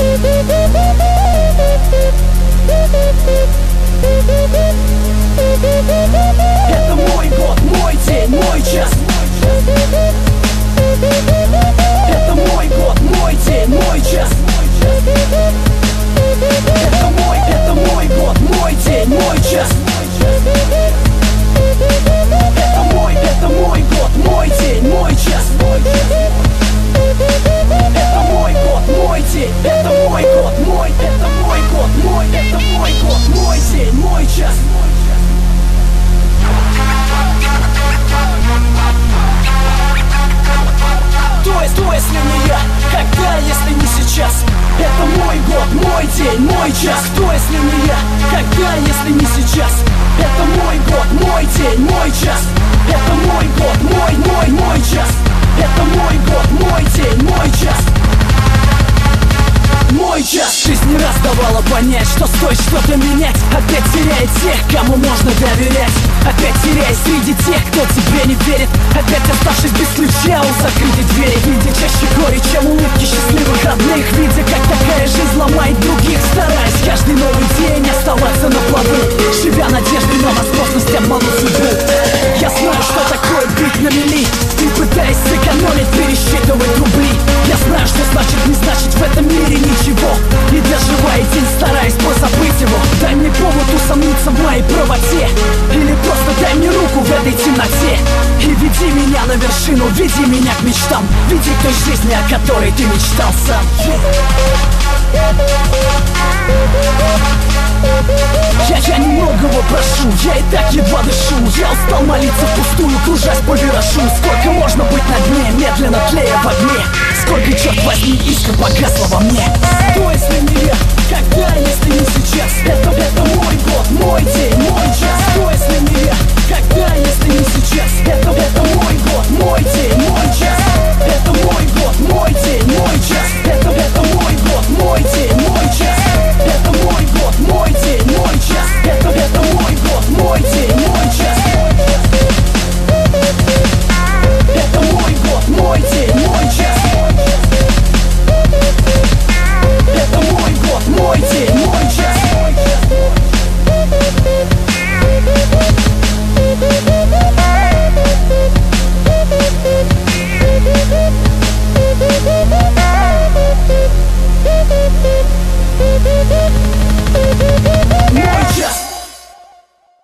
Это Это мой, это мой год, мой день, мой час мой, мой, час. Это мой год, мой день, мой час. Мой час. Жизнь не раз давала понять, что стоит что-то менять. Опять теряет тех, кому можно доверять моей правоте. Или просто дай мне руку в этой темноте. И веди меня на вершину, веди меня к мечтам. Веди к той жизни, о которой ты мечтал сам. Я, я немногого прошу, я и так едва дышу. Я устал молиться впустую, кружась по вирашу Сколько можно быть на дне, медленно тлея в огне? Сколько, черт возьми, искра погасла во мне? Что если не я? Когда, если не сейчас? Это, это мой голос You are just